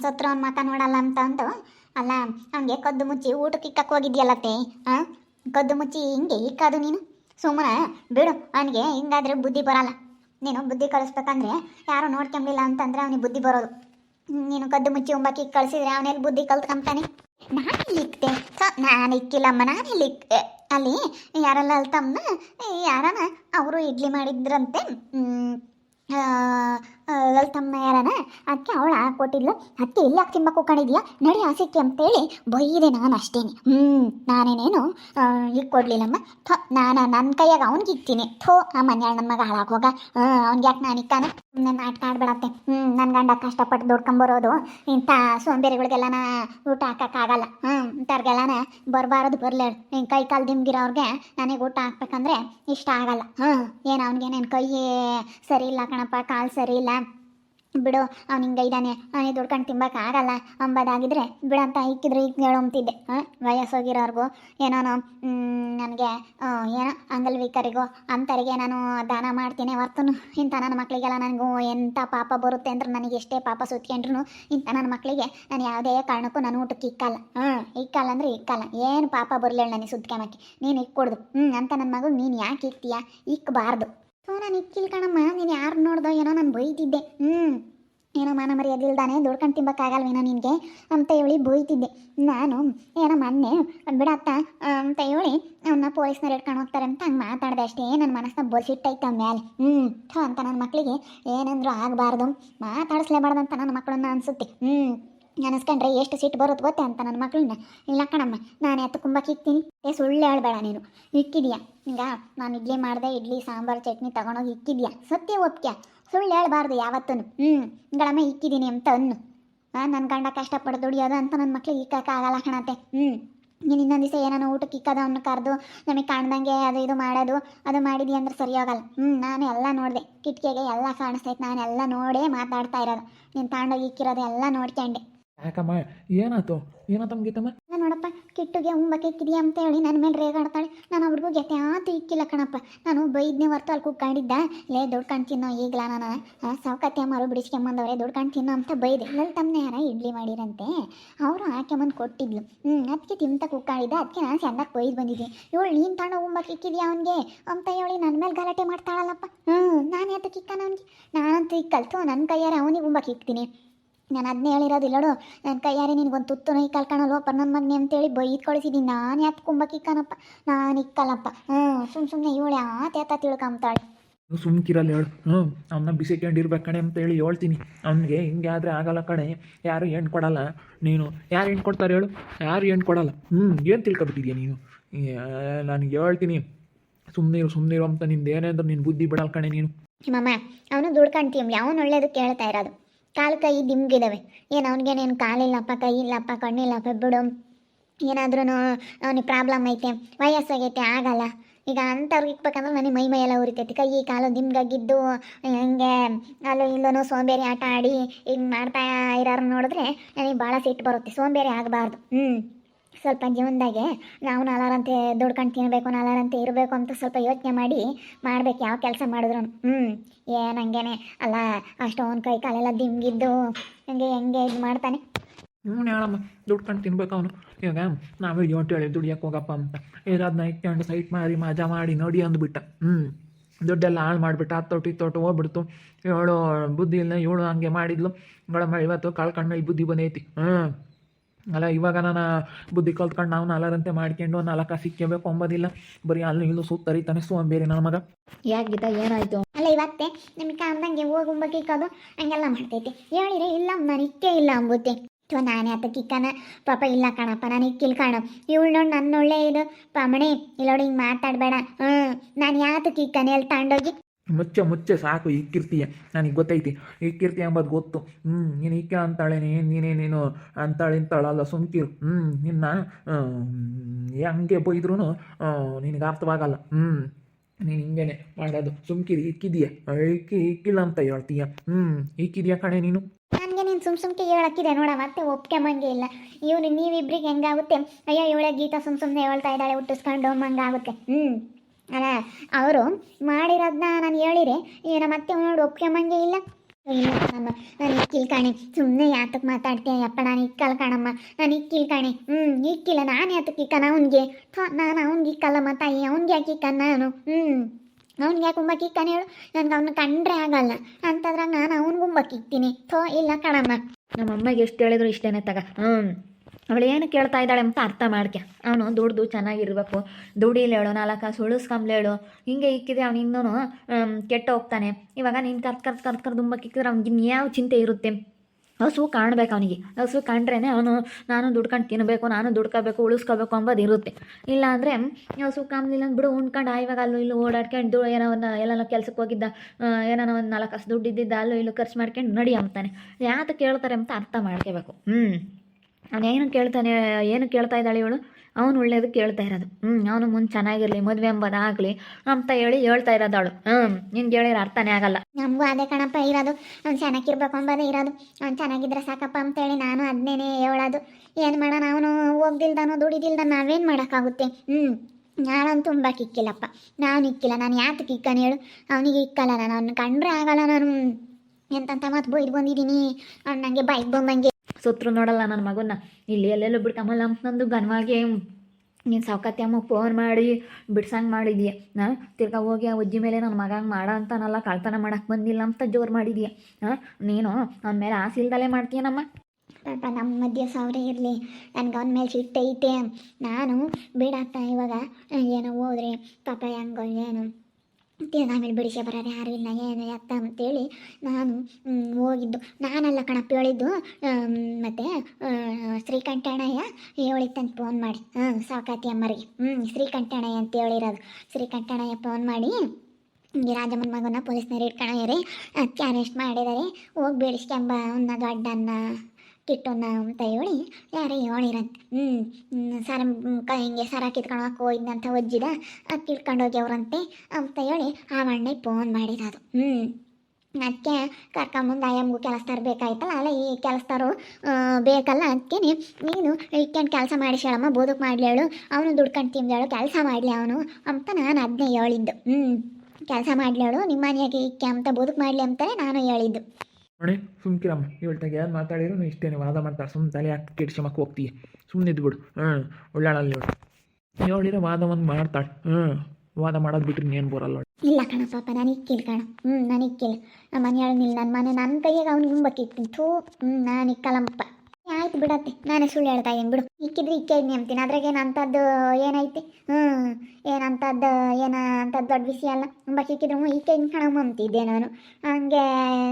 ಸತ್ರ ಅವ್ನ ಮಕ ನೋಡಲ್ಲ ಅಂತ ಅಂದು ಅಲ್ಲ ಅವ್ನಿಗೆ ಕದ್ದು ಮುಚ್ಚಿ ಊಟಕ್ಕೆ ಇಕ್ಕಕ್ಕೆ ಹೋಗಿದ್ಯಲ್ಲತ್ತೆ ಆ? ಕದ್ದು ಮುಚ್ಚಿ ಹಿಂಗೆ ಇಕ್ಕಾದು ನೀನು? ಸುಮ್ಮನೆ ಬಿಡು, ಅವನಿಗೆ ಹಿಂಗಾದ್ರೆ ಬುದ್ಧಿ ಬರಲ್ಲ. ನೀನು ಬುದ್ಧಿ ಕಳಿಸ್ಬೇಕಂದ್ರೆ ಯಾರು ನೋಡ್ಕೊಂಬಿಲ್ಲ ಅಂತಂದ್ರೆ ಅವನಿಗೆ ಬುದ್ಧಿ ಬರೋದು. ನೀನು ಕದ್ದು ಮುಚ್ಚಿ ಉಂಬಾಕಿ ಕಳಿಸಿದ್ರೆ ಅವನೆಲ್ಲಿ ಬುದ್ಧಿ ಕಲ್ತ್ಕೊಂತಾನೆ ನಾನು ಸೊ, ನಾನು ಇಕ್ಕಿಲ್ಲಮ್ಮ ನಾನು ಇಲ್ಲಿಕ್ತೆ ಅಲ್ಲಿ ಯಾರಲ್ಲ ಅಲ್ತಮ್ಮ ಯಾರನ ಅವರು ಇಡ್ಲಿ ಮಾಡಿದ್ರಂತೆ ಲಲಿತಮ್ಮ ಯಾರನ? ಅದಕ್ಕೆ ಅವಳ ಕೊಟ್ಟಿದ್ಲು. ಅದಕ್ಕೆ ಇಲ್ಲ ತಿಂಬಕ್ಕೆ ಹೋಗ್ಕೊಂಡಿದ್ಯಾ ನಡಿ ಆಸಕ್ತಿ ಅಂತೇಳಿ ಬೈದೆ ನಾನು ಅಷ್ಟೇನೆ. ಹ್ಞೂ ನಾನೇನೇನು ಈಗ ಕೊಡ್ಲಿಲ್ಲಮ್ಮ. ಥೋ, ನಾನು ನನ್ನ ಕೈಯಾಗ ಅವ್ನಿಗೆ ಇಕ್ತೀನಿ. ಥೋ, ಆ ಮನೆ ನನ್ನ ಮಗ ಹಾಳಾಗೋಗ ಅವ್ನಿಗೆ ಯಾಕೆ ನಾನು ಇಕ್ಕಾನೆ? ನನ್ನ ಆಟ ಆಡ್ಬಿಡತ್ತೆ ಹ್ಞೂ ನನ್ನ ಗಂಡ ಕಷ್ಟಪಟ್ಟು ದುಡ್ಕೊಂಬರೋದು. ಇಂಥ ಸೋಂಬೇರಿಗಳಿಗೆಲ್ಲನ ಊಟ ಹಾಕೋಕ್ಕಾಗಲ್ಲ ಹ್ಞೂ ಇಂಥವ್ರಿಗೆಲ್ಲನ ಬರಬಾರದು ಬರಲೇಳು. ಹಿಂಗೆ ಕೈ ಕಾಲು ದಿಮ್ಗಿರೋರಿಗೆ ನನಗೆ ಊಟ ಹಾಕ್ಬೇಕಂದ್ರೆ ಇಷ್ಟ ಆಗಲ್ಲ. ಹ್ಞೂ ಏನು ಅವ್ನಿಗೆ ನನ್ನ ಕೈ ಸರಿ ಇಲ್ಲ ಕಣಪ್ಪ, ಕಾಲು ಸರಿ ಇಲ್ಲ ಬಿಡು ಅವ್ನು ಹಿಂಗೆ ಇದ್ದಾನೆ ಅವನಿಗೆ ದುಡ್ಕೊಂಡು ತಿಂಬಕ್ಕೆ ಆಗಲ್ಲ. ಅಂಬೋದಾಗಿದ್ರೆ ಬಿಡಂತ ಇಕ್ಕಿದ್ರೆ, ಈಗ ಹೇಳೋಂತಿದ್ದೆ ಹಾಂ ವಯಸ್ಸೋಗಿರೋರ್ಗೂ ಏನೋ ನನಗೆ ಏನೋ ಅಂಗಲ್ವಿಕರಿಗೋ ಅಂಥವ್ರಿಗೆ ನಾನು ದಾನ ಮಾಡ್ತೀನಿ. ಹೊರ್ತನು ಇಂಥ ನನ್ನ ಮಕ್ಕಳಿಗೆಲ್ಲ ನನಗೂ ಎಂಥ ಪಾಪ ಬರುತ್ತೆ ಅಂದ್ರೆ ನನಗೆ ಎಷ್ಟೇ ಪಾಪ ಸುತ್ಕೊಂಡ್ರು ಇಂಥ ನನ್ನ ಮಕ್ಕಳಿಗೆ ನಾನು ಯಾವುದೇ ಕಾರಣಕ್ಕೂ ನಾನು ಊಟಕ್ಕೆ ಇಕ್ಕಲ್ಲ. ಹ್ಞೂ ಇಕ್ಕಲ್ಲ ಅಂದರೆ ಇಕ್ಕಲ್ಲ. ಏನು ಪಾಪ ಬರಲಿಲ್ಲ ನನಗೆ ಸುತ್ಕೊಂಬಕ್ಕೆ. ನೀನು ಇಕ್ಕೊಡ್ದು. ಹ್ಞೂ ಅಂತ ನನ್ನ ಮಗು, ನೀನು ಯಾಕೆ ಇಕ್ತೀಯ? ಇಕ್ಕಬಾರ್ದು ಸೊ ನಾನು ಇಕ್ಕಿಲ್ ಕಣಮ್ಮ. ನೀನು ಯಾರು ನೋಡ್ದೋ ಏನೋ ನಾನು ಬೈತಿದ್ದೆ ಹ್ಞೂ ಏನೋ ಮಾನ ಮರ್ಯಾದಿಲ್ದಾನೆ ದುಡ್ಕೊಂಡು ತಿಂಬಕ್ಕಾಗಲ್ವೇನೋ ನಿನಗೆ ಅಂತ ಹೇಳಿ ಬೈತಿದ್ದೆ ನಾನು, ಏನೋ ಮೊನ್ನೆ, ಬಿಡತ್ತ, ಅಂತ ಹೇಳಿ ಅವನ್ನ ಪೊಲೀಸ್ನವ್ರು ಹಿಡ್ಕೊಂಡು ಹೋಗ್ತಾರೆ ಅಂತ ಹಂಗೆ ಮಾತಾಡ್ದೆ ಅಷ್ಟೇ. ನನ್ನ ಮನಸ್ಸನ್ನ ಬೊಸಿಟ್ಟೈತೆ ಅವ್ನ ಮೇಲೆ ಹ್ಞೂ ಥೋ, ಅಂತ ನನ್ನ ಮಕ್ಕಳಿಗೆ ಏನಂದ್ರೂ ಆಗಬಾರ್ದು. ಮಾತಾಡಿಸ್ಲೇಬಾರ್ದು ಅಂತ ನನ್ನ ಮಕ್ಕಳನ್ನ ಅನಿಸುತ್ತೆ. ಹ್ಞೂ ನೆನೆಸ್ಕೊಂಡ್ರೆ ಎಷ್ಟು ಸಿಟ್ಟು ಬರುತ್ತೆ ಗೊತ್ತೆ ಅಂತ ನನ್ನ ಮಕ್ಕಳನ್ನ. ಇಲ್ಲ ಕಣಮ್ಮ, ನಾನು ಎತ್ತು ಕುಂಬಕ್ಕೆ ಇಕ್ತೀನಿ. ಏ, ಸುಳ್ಳು ಹೇಳ್ಬೇಡ ನೀನು. ಇಕ್ಕಿದ್ಯಾ? ಈಗ ನಾನು ಇಡ್ಲಿ ಮಾಡಿದೆ, ಇಡ್ಲಿ, ಸಾಂಬಾರು, ಚಟ್ನಿ ತಗೊಂಡೋಗಿ ಇಕ್ಕಿದ್ಯಾ? ಸತ್ಯ ಒಪ್ಕ್ಯಾ? ಸುಳ್ಳು ಹೇಳ್ಬಾರ್ದು ಯಾವತ್ತೂ ಹ್ಞೂ ಗಳಮ್ಮ ಇಕ್ಕಿದ್ದೀನಿ ಅಂತ ಅನ್ನು. ನನ್ನ ಗಂಡ ಕಷ್ಟಪಟ್ಟು ದುಡಿಯೋದು ಅಂತ ನನ್ನ ಮಕ್ಳಿಗೆ ಇಕ್ಕೋಕ್ಕಾಗಲ್ಲ ಕಣತೆ. ಹ್ಞೂ ನೀನು ಇನ್ನೊಂದು ದಿವಸ ಏನಾನ ಊಟಕ್ಕೆ ಇಕ್ಕೋದು ಅವ್ನು ಕರೆದು, ನಮಗೆ ಕಾಣ್ದಂಗೆ ಅದು ಇದು ಮಾಡೋದು, ಅದು ಮಾಡಿದಿ ಅಂದ್ರೆ ಸರಿ ಹೋಗಲ್ಲ. ಹ್ಞೂ ನಾನು ಎಲ್ಲ ನೋಡಿದೆ. ಕಿಟಕಿಗೆ ಎಲ್ಲ ಕಾಣಿಸ್ತೈತೆ. ಎಲ್ಲ ನೋಡೇ ಮಾತಾಡ್ತಾ ಇರೋದು. ನೀನು ತಾಂಡೋಗಿ ಇಕ್ಕಿರೋದು ಎಲ್ಲ ನೋಡ್ಕೊಂಡೆ. ಯಾಕಮ್ಮ, ಏನಾಯ್ತು? ಏನಾಯ್ತಮ್ಮ ಗೀತಮ್ಮ ನಾನು ನೋಡಪ್ಪ, ಕಿಟ್ಟುಗೆ ಉಂಬಕ್ಕೆ ಇಕ್ಕಿದ್ಯಾ ಅಂತ ಹೇಳಿ ನನ್ನ ಮೇಲೆ ರೇಗಾಡ್ತಾಳೆ ನಾನು ಅವ್ರಿಗೂ ಗೆತೆ ಆತು ಇಕ್ಕಿಲ್ಲ ಕಣಪ್ಪ. ನಾನು ಬೈದ್ನೇ ಹೊರ್ತು ಅಲ್ಲಿ ಕುಕ್ಕೊಂಡಿದ್ದ ಲೇ ದುಡ್ಕೊಂಡು ತಿನ್ನೋ ಈಗಲ ನಾನು. ಸೌಕತ್ತಿ ಮಾರು ಬಿಡಿಸ್ಕೊಂಬಂದವ್ರೆ ದುಡ್ಕೊಂಡು ತಿನ್ನೋ ಅಂತ ಬೈದೆ. ಇಲ್ಲಿ ತಮ್ಮನೆ ಯಾರ ಇಡ್ಲಿ ಮಾಡಿರಂತೆ. ಅವರು ಹಾಕ್ಯಂಬಂದು ಕೊಟ್ಟಿದ್ಲು. ಹ್ಞೂ ಅದಕ್ಕೆ ತಿಂತ ಕುಕ್ಕಾಡಿದ್ದೆ ಅದಕ್ಕೆ ನಾನು ಚೆನ್ನಾಗಿ ಬೈದು ಬಂದಿದ್ದೆ. ಇವಳು ನೀನು ತಾಣ ಉಂಬಕ್ಕೆ ಇಕ್ಕಿದ್ಯಾ ಅವನಿಗೆ ಅಂತ ಹೇಳಿ ನನ್ನ ಮೇಲೆ ಗಲಾಟೆ ಮಾಡ್ತಾಳಲ್ಲಪ್ಪ. ಹ್ಞೂ ನಾನು ಯಾತಕ್ಕೆ ಕಿಕ್ಕನ ಅವನಿಗೆ? ನಾನಂತೂ ಇಕ್ಕಲ್ತು. ನನ್ನ ಕೈಯಾರೆ ಅವನಿಗೆ ಉಂಬಕ್ಕೆ ಇಕ್ತೀನಿ. ನಾನು ಅದನ್ನೇ ಹೇಳಿರೋದಿಲ್ಲ ಇಲ್ಲೋಡು ನನ್ನ ಕೈಯಾರೆ ನಿನಗೊಂದು ತುತ್ತು ನೈ ಕಳ್ಕೊಳ್ಳಲ್ವಪ್ಪ ನನ್ನ ಮಗನೆ ಅಂತೇಳಿ ಬೈದು ಕಳಿಸಿದ್ದೀನಿ ನಾನು ಯಾತ್ ಕುಂಬಕ್ಕೆ ಇಕ್ಕನಪ್ಪ ನಾನು ಇಕ್ಕಲ್ಲಪ್ಪ. ಹ್ಞೂ ಸುಮ್ಮ ಸುಮ್ಮನೆ ಇವಳೆ ಆತ ಯಾತ ತಿಳ್ಕೊಂತಾಳೆ ಸುಮ್ಕಿರಲ್ಲ ಹೇಳು. ಹ್ಞೂ ಅವನ್ನ ಬಿಸಿಕೊಂಡಿರ್ಬೇಕು ಕಣೆ ಅಂತ ಹೇಳಿ ಹೇಳ್ತೀನಿ. ಅವನಿಗೆ ಹಿಂಗೆ ಆದರೆ ಆಗಲ್ಲ ಕಣೆ. ಯಾರು ಹೆಣ್ಣು ಕೊಡಲ್ಲ. ನೀನು ಯಾರು ಹೆಣ್ಣು ಕೊಡ್ತಾರೆ ಹೇಳು? ಯಾರು ಹೆಣ್ಣು ಕೊಡಲ್ಲ. ಹ್ಞೂ ಏನು ತಿಳ್ಕೊಬಿಟ್ಟಿದ್ಯಾ ನೀನು? ನನಗೆ ಹೇಳ್ತೀನಿ. ಸುಮ್ಮನೆ ಇರು ಸುಮ್ಮನೆ ಇರು ಅಂತ ನಿಂದು ಏನೇ ಅಂದ್ರೆ ನಿನ್ನ ಬುದ್ಧಿ ಬಿಡಲ್ಲ ಕಣೆ ನೀನು. ಮಮ್ಮ ಅವನು ದುಡ್ಕೊಂತೀವಿ ಅವನು ಒಳ್ಳೇದು ಕೇಳ್ತಾ ಇರೋದು. ಕಾಲು ಕೈ ದಿಂಗಿದಾವೆ ಏನು ಅವ್ನಿಗೇನೇನು ಕಾಲಿಲ್ಲಪ್ಪ ಕೈ ಇಲ್ಲಪ್ಪ ಕಣ್ಣಿಲ್ಲಪ್ಪ ಬಿಡು. ಏನಾದ್ರೂ ಅವನಿಗೆ ಪ್ರಾಬ್ಲಮ್ ಐತೆ, ವಯಸ್ಸಾಗೈತೆ, ಆಗಲ್ಲ. ಈಗ ಅಂಥವ್ರಿಗೆ ಇಕ್ಬೇಕಂದ್ರೆ ನನಗೆ ಮೈ ಮೈಯೆಲ್ಲ ಉರಿತೈತಿ ಕೈ ಕಾಲು ದಿಮ್ಗಾಗಿದ್ದು ಹಿಂಗೆ ಅಲ್ಲೂ ಇಲ್ಲೂ ಸೋಂಬೇರಿ ಆಟ ಆಡಿ ಹಿಂಗೆ ಮಾಡ್ತಾ ಇರೋರು ನೋಡಿದ್ರೆ ನನಗೆ ಭಾಳ ಸಿಟ್ಟು ಬರುತ್ತೆ. ಸೋಂಬೇರಿ ಆಗಬಾರ್ದು. ಹ್ಞೂ ಸ್ವಲ್ಪ ಜೀವನದಾಗೆ ನಾವು ನಾಲಾರಂತೆ ದುಡ್ಕೊಂಡು ತಿನ್ನಬೇಕು ನಾಲಾರಂತೆ ಇರಬೇಕು ಅಂತ ಸ್ವಲ್ಪ ಯೋಚನೆ ಮಾಡಿ ಮಾಡ್ಬೇಕು ಯಾವ ಕೆಲಸ ಮಾಡಿದ್ರು ಹ್ಞೂ ಏನು ಹಂಗೇನೆ. ಅಲ್ಲ, ಅಷ್ಟೊಂದು ಕೈ ಕಾಲೆಲ್ಲ ದಿಂಗಿದ್ದು ಹಂಗೆ ಹೆಂಗೆ ಇದು ಮಾಡ್ತಾನೆ. ಹ್ಞೂ ಹೇಳಮ್ಮ, ದುಡ್ಕೊಂಡು ತಿನ್ಬೇಕು ಅವನು. ಇವಾಗ ನಾವೇ ಯೋಟು ಹೇಳಿ ದುಡಿಯಕ್ಕೆ ಹೋಗಪ್ಪ ಅಂತ. ಏನಾದ್ನ ಇಟ್ಕೊಂಡು ಸೈಟ್ ಮಾಡಿ ಮಜಾ ಮಾಡಿ ನೋಡಿ ಅಂದ್ಬಿಟ್ಟ. ಹ್ಞೂ ದುಡ್ಡೆಲ್ಲ ಹಾಳು ಮಾಡಿಬಿಟ್ಟು. ಅತ್ತು ತೊಟ್ಟಿ ತೋಟು ಹೋಗ್ಬಿಡ್ತು. ಏಳು ಬುದ್ಧಿ ಇಲ್ಲ ಏಳು ಹಂಗೆ ಮಾಡಿದ್ಲು. ಗಳಮ್ಮ ಇವತ್ತು ಕಳ್ಕೊಂಡ ಮೇಲೆ ಬುದ್ಧಿ ಬಂದೈತಿ. ಹ್ಞೂ ಅಲ್ಲ, ಇವಾಗ ನಾನು ಬುದ್ಧಿ ಕಲ್ತ್ಕೊಂಡು ನಾವು ನಾಲ್ಕರಂತೆ ಮಾಡ್ಕೊಂಡು ನಾಲ್ಕ ಸಿಕ್ಕಬೇಕು ಅಂಬೋದಿಲ್ಲ. ಬರೀ ಅಲ್ಲಿ ಇಲ್ಲೂ ಸುತ್ತರಿತಾನೆ ಸೋಂಬೇರಿ ನನ್ನ ಮಗ. ಯಾಕೆ ಏನಾಯ್ತು? ಅಲ್ಲ, ಇವತ್ತೆ ನಿಮಗೆ ಅಂದಂಗೆ ಹೋಗುಂಬ ಕಿಕ್ಕೋದು ಹಂಗೆಲ್ಲ ಮಾಡ್ತೈತಿ. ಹೇಳಿರಿ, ಇಲ್ಲ ನಾನು ಇಕ್ಕೇ ಇಲ್ಲ ಅಂಬುತ್ತೆ. ಅಥವಾ ನಾನೇ ಯಾತಕ್ಕೆ ಕಿಕ್ಕನ. ಪಾಪ, ಇಲ್ಲ ಕಣಪ್ಪ, ನಾನು ಇಕ್ಕಿಲ್ ಕಾಣ ಇವಳು ನೋಡಿ ನನ್ನ ಒಳ್ಳೆ ಇದು. ಪಮಣೆ ಇಲ್ಲೋಡಿ ಹಿಂಗೆ ಮಾತಾಡಬೇಡ. ಹ್ಞೂ ನಾನು ಯಾತ ಕಿಕ್ಕನೆ, ಅಲ್ಲಿ ತಗೊಂಡೋಗಿ ಮುಚ್ಚೆ ಮುಚ್ಚೆ ಸಾಕು ಇಕ್ಕಿರ್ತೀಯ ನನಗೆ ಗೊತ್ತೈತಿ. ಇಕ್ಕಿರ್ತೀಯ ಎಂಬುದು ಗೊತ್ತು. ಹ್ಞೂ ನೀನು ಇಕ್ಕ ಅಂತಾಳೆ ನೀನು ನೀನೇ ಅಂತಾಳೆ ಇಂತಾಳಲ್ಲ ಸುಮ್ಕಿರು. ಹ್ಞೂ ನಿನ್ನ ಹಂಗೆ ಬೈದ್ರೂ ನಿನಗೆ ಅರ್ಥವಾಗಲ್ಲ. ಹ್ಞೂ ನೀನು ಹಿಂಗೇನೆ ಮಾಡೋದು. ಸುಮ್ಕಿರಿ ಇಕ್ಕಿದೀಯ ಇಕ್ಕಿ ಇಕ್ಕಿಲ್ಲ ಅಂತ ಹೇಳ್ತೀಯ? ಹ್ಞೂ ಇಕ್ಕಿದೀಯ ಕಣೆ ನೀನು? ನನಗೆ ನೀನು ಸುಮ್ ಸುಮ್ಕೆ ಹೇಳಕ್ಕಿದೆ ನೋಡ, ಮತ್ತೆ ಒಪ್ಕೊಂಬಂಗೆ ಇಲ್ಲ. ಇವನು, ನೀವಿಬ್ರಿಗೆ ಹೆಂಗಾಗುತ್ತೆ? ಅಯ್ಯೋ, ಇವಳೆ ಗೀತಾ ಸುಮ್ ಸುಮ್ಮನೆ ಹೇಳ್ತಾ ಇದ್ದಾಳೆ, ಹುಟ್ಟಿಸ್ಕೊಂಡು ಹಂಗಾಗುತ್ತೆ ಹ್ಞೂ ಅಲ್ಲ, ಅವರು ಮಾಡಿರೋದನ್ನ ನಾನು ಹೇಳಿರೆ ಈಗ ಮತ್ತೆ ನೋಡಿ ಒಪ್ಕೊಂಬಂಗೆ ಇಲ್ಲ. ಇಲ್ಲ ಕಣಮ್ಮ ನಾನು ಇಕ್ಕಿಲ್ ಕಾಣೆ ಸುಮ್ಮನೆ ಯಾತಕ್ಕೆ ಮಾತಾಡ್ತೀಯ? ಯಪ್ಪ, ನಾನು ಇಕ್ಕಲ್ಲ ಕಣಮ್ಮ. ನಾನು ಇಕ್ಕಿಲ್ ಕಾಣೆ. ಹ್ಞೂ ಇಕ್ಕಿಲ್ಲ, ನಾನು ಯಾತಕ್ಕೆ ಇಕ್ಕನ ಅವನಿಗೆ? ನಾನು ಅವ್ನಿಗೆ ಇಕ್ಕಲ್ಲಮ್ಮ ತಾಯಿ. ಅವ್ನಿಗೆ ಯಾಕೆ ಇಕ್ಕ ನಾನು? ಹ್ಞೂ ಅವ್ನಿಗೆ ಯಾಕೆ ಉಂಬಕ್ಕೆ ಇಕ್ಕನ ಹೇಳು? ನನಗೆ ಅವ್ನು ಕಂಡ್ರೆ ಆಗಲ್ಲ. ಅಂತಂದ್ರೆ ನಾನು ಅವ್ನಿಗೆ ಉಂಬಕ್ಕೆ ಇಕ್ತೀನಿ. ಥೋ, ಇಲ್ಲ ಕಣಮ್ಮ. ನಮ್ಮ ಅಮ್ಮಗೆ ಎಷ್ಟು ಹೇಳಿದ್ರು ಇಷ್ಟೇನೆ ತಗ. ಹ್ಞೂ ಅವಳು ಏನು ಕೇಳ್ತಾ ಇದ್ದಾಳೆ ಅಂತ ಅರ್ಥ ಮಾಡ್ಕೆ. ಅವನು ದುಡ್ದು ಚೆನ್ನಾಗಿರ್ಬೇಕು. ದುಡಿಲಿ ಹೇಳು, ನಾಲ್ಕು ಹೇಳು. ಹಿಂಗೆ ಇಕ್ಕಿದ್ರೆ ಅವ್ನು ಇನ್ನೂ ಕೆಟ್ಟ ಹೋಗ್ತಾನೆ. ಇವಾಗ ನೀನು ಕರ್ದು ಕರ್ದು ಕರ್ದು ಕರ್ದು ತುಂಬಕ್ಕೆ ಇಕ್ಕಿದ್ರೆ ಅವ್ನಿಗೆ ಇನ್ಯಾವ ಚಿಂತೆ ಇರುತ್ತೆ? ಹಸು ಕಾಣ್ಬೇಕು ಅವನಿಗೆ. ಹಸು ಕಂಡ್ರೇ ಅವನು, ನಾನು ದುಡ್ಕೊಂಡು ತಿನ್ನಬೇಕು ನಾನು ದುಡ್ಕೋಬೇಕು, ಉಳಿಸ್ಕೋಬೇಕು ಅಂಬೋದು ಇರುತ್ತೆ. ಇಲ್ಲ ಅಂದರೆ, ಹಸು ಕಾಮ್ಲಿಲ್ಲ ಬಿಡು ಉಣ್ಕೊಂಡು, ಆ, ಇವಾಗ ಅಲ್ಲೂ ಇಲ್ಲೂ ಓಡಾಡ್ಕೊಂಡು ಏನೋ ಒಂದು, ಎಲ್ಲನೋ ಕೆಲ್ಸಕ್ಕೆ ಹೋಗಿದ್ದ ಏನೋ ಒಂದು ನಾಲ್ಕು ಹಸು ದುಡ್ಡು ಇದ್ದಿದ್ದ ಅಲ್ಲೂ ಇಲ್ಲೂ ಖರ್ಚು ಮಾಡ್ಕೊಂಡು ನಡಿ ಅಂತಾನೆ ಯಾತ ಕೇಳ್ತಾರೆ ಅಂತ ಅರ್ಥ ಮಾಡ್ಕೋಬೇಕು. ಹ್ಞೂ ಅವನೇನು ಕೇಳ್ತಾನೆ, ಏನು ಕೇಳ್ತಾ ಇದ್ದಾಳೆ ಇವಳು? ಅವನು ಒಳ್ಳೇದು ಕೇಳ್ತಾ ಇರೋದು. ಹ್ಞೂ ಅವನು ಮುಂದೆ ಚೆನ್ನಾಗಿರಲಿ, ಮದುವೆ ಎಂಬುದಾಗಲಿ ಅಂತ ಹೇಳಿ ಹೇಳ್ತಾ ಇರೋದು ಅವಳು. ಹ್ಞೂ ನಿನ್ಗೆ ಹೇಳಿರೋ ಅರ್ಥನೇ ಆಗಲ್ಲ. ನಮಗೂ ಅದೇ ಕಣಪ್ಪ, ಇರೋದು. ಅವ್ನು ಚೆನ್ನಾಗಿರ್ಬೇಕು ಅಂಬೋದೇ ಇರೋದು. ಅವ್ನು ಚೆನ್ನಾಗಿದ್ರೆ ಸಾಕಪ್ಪ ಅಂತೇಳಿ ನಾನು ಅದನ್ನೇ ಹೇಳೋದು. ಏನು ಮಾಡೋಣ, ಅವನು ಹೋಗ್ದಿಲ್ದನೋ ದುಡಿದಿಲ್ದ ನಾವೇನು ಮಾಡೋಕ್ಕಾಗುತ್ತೆ? ಹ್ಞೂ ನಾನಂತೂ ತುಂಬ ಕಿಕ್ಕಿಲ್ಲಪ್ಪ ನಾನು ಇಕ್ಕಿಲ್ಲ, ನಾನು ಯಾತಕ್ಕೆ ಇಕ್ಕನ ಹೇಳು? ಅವನಿಗೆ ಇಕ್ಕಲ್ಲ ನಾನು, ಅವ್ನು ಕಂಡ್ರೆ ಆಗಲ್ಲ ನಾನು. ಎಂತಂತ ಮಾತು ಬೈದು ಬಂದಿದ್ದೀನಿ. ಅವ್ನು ನನಗೆ ಬೈಕ್ ಬಂದಂಗೆ ಸುತ್ತರು ನೋಡಲ್ಲ ನನ್ನ ಮಗನ ಇಲ್ಲಿ ಎಲ್ಲೆಲ್ಲೋ ಬಿಡ್ಕಮಲ್ಲ ಅಂತಂದು ಘನವಾಗಿ ನೀನು ಸೌಕತ್ಯ ಅಮ್ಮ ಫೋನ್ ಮಾಡಿ ಬಿಡ್ಸಂಗೆ ಮಾಡಿದೀಯ? ನಾ ತಿರ್ಗಾ ಹೋಗಿ ಆ ಉಜ್ಜಿ ಮೇಲೆ ನನ್ನ ಮಗಂಗೆ ಮಾಡೋ ಅಂತಾನಲ್ಲ, ಕಳ್ತನ ಮಾಡಕ್ಕೆ ಬಂದಿಲ್ಲ ಅಂತ ಜೋರು ಮಾಡಿದೀಯ? ಹಾಂ? ನೀನು ಅವನ ಮೇಲೆ ಆಸೆ ಇಲ್ದಲೇ ಮಾಡ್ತೀಯನಮ್ಮ? ಪಾಪ ನಮ್ಮ ಮಧ್ಯೆ ಸಾವಿರ ಇರಲಿ. ನನಗೆ ಅವನ ಮೇಲೆ ಸಿಟ್ಟೈತೆ. ನಾನು ಬಿಡಪ್ಪ ಇವಾಗ. ಏನೋ ಹೋದ್ರೆ ಪಾಪ ಹೆಂಗೋ ಏನು. ತಿರ್ಗಿ ಆಮೇಲೆ ಬಿಡಿಸಿ ಬರೋದು ಯಾರು ಇಲ್ಲ ಏನು ಎತ್ತ ಅಂತೇಳಿ ನಾನು ಹೋಗಿದ್ದು. ನಾನಲ್ಲ ಕಣಪ್ಪ ಹೇಳಿದ್ದು ಮತ್ತು ಮತ್ತೆ ಆ, ಶ್ರೀಕಂಠಣ್ಣಯ್ಯ ಹೇಳಿತ್ತಂತ ಫೋನ್ ಮಾಡಿ. ಹಾಂ ಸಾಕಾತಿ ಅಮ್ಮರಿಗೆ. ಹ್ಞೂ ಶ್ರೀಕಂಠಣಯ್ಯ ಅಂತ ಹೇಳಿರೋದು. ಶ್ರೀಕಂಠಣಯ್ಯ ಫೋನ್ ಮಾಡಿ ಹಿಂಗೆ ರಾಜಮ್ಮನ ಮಗನ ಪೊಲೀಸ್ನವ್ರು ಇಟ್ಕೊಳ್ಳೋರಿ ಅದಕ್ಕೆ ಅರೆಸ್ಟ್ ಮಾಡಿದ್ದಾರೆ ಹೋಗಿ ಬೇಡಿಸ್ಕೊಂಬ ಅವನ್ನ ದೊಡ್ಡನ್ನ. ಕಿಟ್ಟನ್ನ ಅಂತ ಹೇಳಿ, ಯಾರೇ ಹೇಳಿರಂತೆ ಹ್ಞೂ ಸರ ಕ ಹಿಂಗೆ ಸರ ಕಿತ್ಕೊಂಡು ಹೋಗಿದ್ದಂತ ಒಜ್ಜಿದ, ಅದು ಕಿಟ್ಕೊಂಡು ಅಂತ ಹೇಳಿ ಆ ಅಣ್ಣಗೆ ಫೋನ್ ಅದು. ಹ್ಞೂ ಅದಕ್ಕೆ ಕರ್ಕೊಂಬಂದು ಆಯಮ್ಗೂ ಕೆಲಸದಾರ ಬೇಕಾಯ್ತಲ್ಲ ಅಲ್ಲ ಈ ಕೆಲಸದವರು ಬೇಕಲ್ಲ ಅದಕ್ಕೆ ನೀನು ಇಟ್ಕೊಂಡು ಕೆಲಸ ಮಾಡಿಸ್ಯಾಳಮ್ಮ ಬೋದಕ್ಕೆ ಮಾಡಲಿ ಹೇಳು, ಅವನು ದುಡ್ಕೊಂಡು ತಿಂದೇಳು ಕೆಲಸ ಮಾಡಲಿ ಅವನು ಅಂತ ನಾನು ಅದನ್ನೇ ಹೇಳಿದ್ದು. ಹ್ಞೂ ಕೆಲಸ ಮಾಡಲಿ ಹೇಳು ನಿಮ್ಮ ಮನೆಯಾಗೆ ಇಕ್ಕೆ ಅಂತ ಬೋದಕ್ಕೆ ಮಾಡಲಿ ಅಂತಾನೆ ನಾನು ಹೇಳಿದ್ದು. ನೋಡಿ ಸುಮ್ಕಿರಮ್ಮ ಇವಳ್ತಾಗ ಯಾರು ಮಾತಾಡಿದ್ರು ಇಷ್ಟೇನೆ, ವಾದ ಮಾಡ್ತಾಳೆ ಸುಮ್ಮನೆ ತಲೆ ಹಾಕಿ ಕೆಡ್ಸಮಕ್ಕೆ ಹೋಗ್ತೀಯ. ಸುಮ್ಮನೆ ಇದ್ಬಿಡು ಹ್ಞೂ ಒಳ್ಳಾಳಲ್ಲಿ ಇವಳು ಹೇಳಿದ್ರೆ ವಾದ ಒಂದು ಮಾಡ್ತಾಳೆ ಹ್ಞೂ ವಾದ ಮಾಡೋದು ಬಿಟ್ರೆ ನೀನು ಬರಲ್ಲ ಇಲ್ಲ ಕಣ ಪಾಪ ನಾನು ಇಕ್ಕಿಲ್ಲ ಕಣ. ಹ್ಞೂ ನಾನು ಇಕ್ಕಿಲ್ಲ ನಮ್ಮ ಮನೆ ಹೇಳಿಲ್ಲ ನನ್ನ ಮನೆ ನನ್ನ ಕೈಯಾಗ ಅವ್ನು ಗುಂಬಕ್ಕಿಕ್ತೀನಿ ಥೂ ಹ್ಞೂ ನಾನು ಇಕ್ಕಲ್ಲಪ್ಪ ಆಯ್ತು ಬಿಡತ್ತೆ. ನಾನೇ ಸುಳ್ಳು ಹೇಳ್ತಾ ಇದ್ದೀನಿ ಬಿಡು. ಇಕ್ಕಿದ್ರೆ ಇಕ್ಕೇ ಇದ್ದೀನಿ ಅಂತೀನಿ ಅದ್ರಾಗ ಏನು ಏನೈತಿ? ಹ್ಞೂ. ಏನಂತದ್ದು ಏನು ಅಂಥದ್ದು ದೊಡ್ಡ ವಿಷಯ ಅಲ್ಲ. ತುಂಬ ಇಕ್ಕಿದ್ರೆ ಹ್ಞೂ ಇಕ್ಕೇ ಇದ್ದೀನಿ ಕಣಮ್ಮ ಅಂತಿದ್ದೆ ನಾನು. ಹಂಗೆ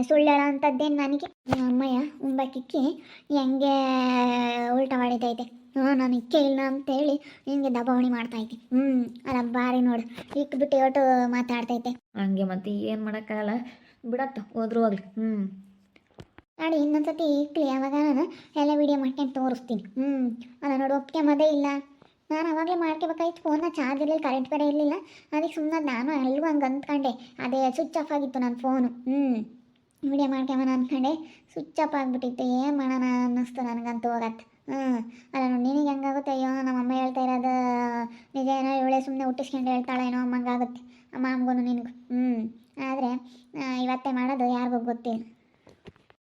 ಸುಳ್ಳು ಹೇಳೋ ಅಂಥದ್ದೇನು ನನಗೆ? ಅಮ್ಮಯ್ಯ ಕಿಕ್ಕಿ ಹೆಂಗೆ ಉಲ್ಟ ಮಾಡಿದ್ದೈತೆ. ಹ್ಞೂ, ನಾನು ಇಕ್ಕೇ ಇಲ್ಲ ಅಂತೇಳಿ ಹಿಂಗೆ ದಬಾವಣೆ ಮಾಡ್ತೈತಿ ಹ್ಞೂ, ಅಲ್ಲ ಬಾರಿ ನೋಡು. ಇಕ್ಬಿಟ್ಟು ಒಟ್ಟು ಮಾತಾಡ್ತೈತೆ. ಹಂಗೆ ಮತ್ತೆ ಏನು ಮಾಡೋಕ್ಕಾಗಲ್ಲ. ಬಿಡತ್ತ, ಹೋದ್ರು ಹೋಗ್ಲಿ. ಹ್ಞೂ. ನೋಡಿ ಇನ್ನೊಂದ್ಸತಿ ಇಕ್ಲಿ ಅವಾಗ ನಾನು ಎಲ್ಲ ವಿಡಿಯೋ ಮಾಡ್ಕೊಂಡು ತೋರಿಸ್ತೀನಿ. ಹ್ಞೂ ಅಲ್ಲ ನೋಡಿ ಮದೇ ಇಲ್ಲ. ನಾನು ಅವಾಗಲೇ ಮಾಡ್ಕೋಬೇಕಾಯ್ತು ಫೋನ್ನ ಚಾರ್ಜ್ ಇರಲಿಲ್ಲ ಕರೆಂಟ್ ಬೇರೆ ಇರಲಿಲ್ಲ. ಅದಕ್ಕೆ ಸುಮ್ಮನೆ ನಾನು ಎಲ್ಲೂ ಹಂಗೆ ಅಂದ್ಕೊಂಡೆ. ಅದೇ ಸ್ವಿಚ್ ಆಫ್ ಆಗಿತ್ತು ನನ್ನ ಫೋನು ಹ್ಞೂ ವಿಡಿಯೋ ಮಾಡ್ಕೊಂಬನ ಅಂದ್ಕೊಂಡೆ. ಸ್ವಿಚ್ ಆಫ್ ಆಗಿಬಿಟ್ಟಿತ್ತು, ಏನು ಮಾಡೋಣ ಅನ್ನಿಸ್ತು ನನಗಂತೂ ಹೋಗತ್ತೆ. ಹ್ಞೂ ಅಲ್ಲ ನೋಡಿ, ನಿನಗೆ ಹೆಂಗಾಗುತ್ತೆ ಅಯ್ಯೋ, ನಮ್ಮ ಅಮ್ಮ ಹೇಳ್ತಾ ಇರೋದು ನಿಜ ಏನೋ ಇವಳೆ ಸುಮ್ಮನೆ ಹುಟ್ಟಿಸ್ಕೊಂಡು ಹೇಳ್ತಾಳೆ ಏನೋ ಅಮ್ಮಂಗಾಗುತ್ತೆ ಅಮ್ಮ ಅಮ್ಮಗೂ ನಿನಗೂ. ಹ್ಞೂ ಆದರೆ ಇವತ್ತೇ ಮಾಡೋದು ಯಾರಿಗೂ ಗೊತ್ತಿಲ್ಲ.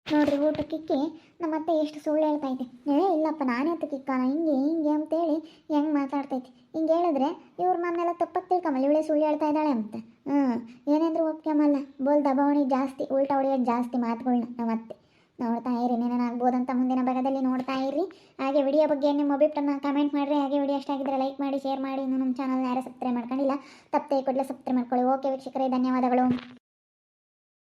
ನೋಡ್ರಿ ಊಟಕ್ಕಿಕ್ಕಿ ನಮ್ಮ ಅತ್ತೆ ಎಷ್ಟು ಸುಳ್ಳು ಹೇಳ್ತಾ ಐತೆ ಏ, ಇಲ್ಲಪ್ಪ, ನಾನೇ ಕಿಕ್ಕಾನ ಹಿಂಗೆ ಹಿಂಗೆ ಅಂತೇಳಿ ಹೆಂಗೆ ಮಾತಾಡ್ತೈತಿ ಹಿಂಗೆ ಹೇಳಿದ್ರೆ ಇವ್ರ ಮನೆಲ್ಲ ತಪ್ಪಕ್ಕೆ ತಿಳ್ಕೊಂಬಲ್ಲ, ಇವಳೇ ಸುಳ್ಳು ಹೇಳ್ತಾ ಇದ್ದಾಳೆ ಅಂತ. ಹ್ಞೂ ಏನೇಂದ್ರೂ ಒಪ್ಕೊಂಬಲ್ಲ ಬೋಲ್ ದಬಾವಣೆ ಜಾಸ್ತಿ, ಉಲ್ಟಾ ಹೊಡೆಯೋದು ಜಾಸ್ತಿ ಮಾತುಗಳನ್ನ ನಮ್ಮ ಅತ್ತೆ. ನೋಡ್ತಾ ಇರಿ ಏನೇನಾಗ್ಬೋದಂತ ಮುಂದಿನ ಭಾಗದಲ್ಲಿ ನೋಡ್ತಾ ಇರಿ. ಹಾಗೆ ವಿಡಿಯೋ ಬಗ್ಗೆ ನಿಮ್ಮ ಅಭಿಪ್ರಾಯನ ಕಮೆಂಟ್ ಮಾಡಿರಿ. ಹಾಗೆ ವಿಡಿಯೋ ಇಷ್ಟ ಆಗಿದ್ರೆ ಲೈಕ್ ಮಾಡಿ ಶೇರ್ ಮಾಡಿ. ಇನ್ನು ನಮ್ಮ ಚಾನಲ್ ಯಾರು ಸಬ್ಸ್ಕ್ರೈಬ್ ಮಾಡ್ಕೊಂಡಿಲ್ಲ, ತಪ್ಪದೆ ಕೂಡಲೇ ಸಬ್ಸ್ಕ್ರೈಬ್ ಮಾಡ್ಕೊಳ್ಳಿ. ಓಕೆ ವೀಕ್ಷಕರೇ, ಧನ್ಯವಾದಗಳು.